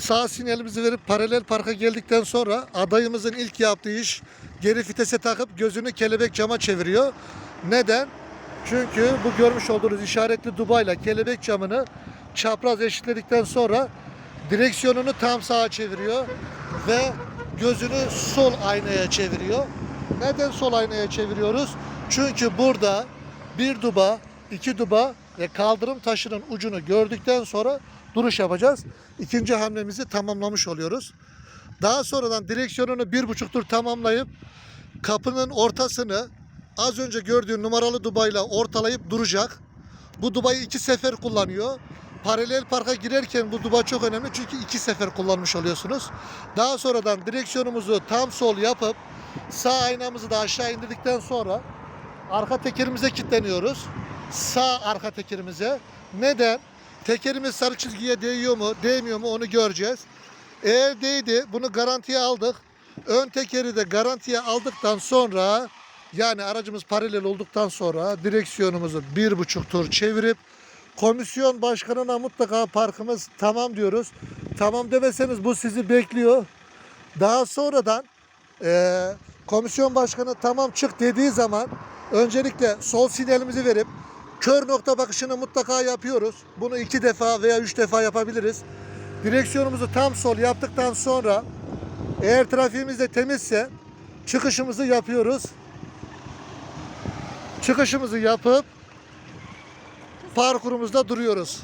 Sağ sinyalimizi verip paralel parka geldikten sonra adayımızın ilk yaptığı iş geri vitese takıp gözünü kelebek cama çeviriyor. Neden? Çünkü bu görmüş olduğunuz işaretli dubayla kelebek camını çapraz eşitledikten sonra direksiyonunu tam sağa çeviriyor ve gözünü sol aynaya çeviriyor. Neden sol aynaya çeviriyoruz? Çünkü burada bir duba, iki duba ve kaldırım taşının ucunu gördükten sonra duruş yapacağız. İkinci hamlemizi tamamlamış oluyoruz. Daha sonradan direksiyonunu bir buçuk tur tamamlayıp kapının ortasını az önce gördüğün numaralı dubayla ortalayıp duracak. Bu dubayı iki sefer kullanıyor. Paralel parka girerken bu duba çok önemli çünkü iki sefer kullanmış oluyorsunuz. Daha sonradan direksiyonumuzu tam sol yapıp sağ aynamızı da aşağı indirdikten sonra arka tekerimize kilitleniyoruz. Sağ arka tekerimize. Neden? Tekerimiz sarı çizgiye değiyor mu, değmiyor mu onu göreceğiz. Eğer değdi bunu garantiye aldık. Ön tekeri de garantiye aldıktan sonra yani aracımız paralel olduktan sonra direksiyonumuzu bir buçuk tur çevirip komisyon başkanına mutlaka parkımız tamam diyoruz. Tamam demeseniz bu sizi bekliyor. Daha sonradan eee, komisyon başkanı tamam çık dediği zaman öncelikle sol sinyalimizi verip kör nokta bakışını mutlaka yapıyoruz. Bunu iki defa veya üç defa yapabiliriz. Direksiyonumuzu tam sol yaptıktan sonra eğer trafiğimiz de temizse çıkışımızı yapıyoruz. Çıkışımızı yapıp parkurumuzda duruyoruz.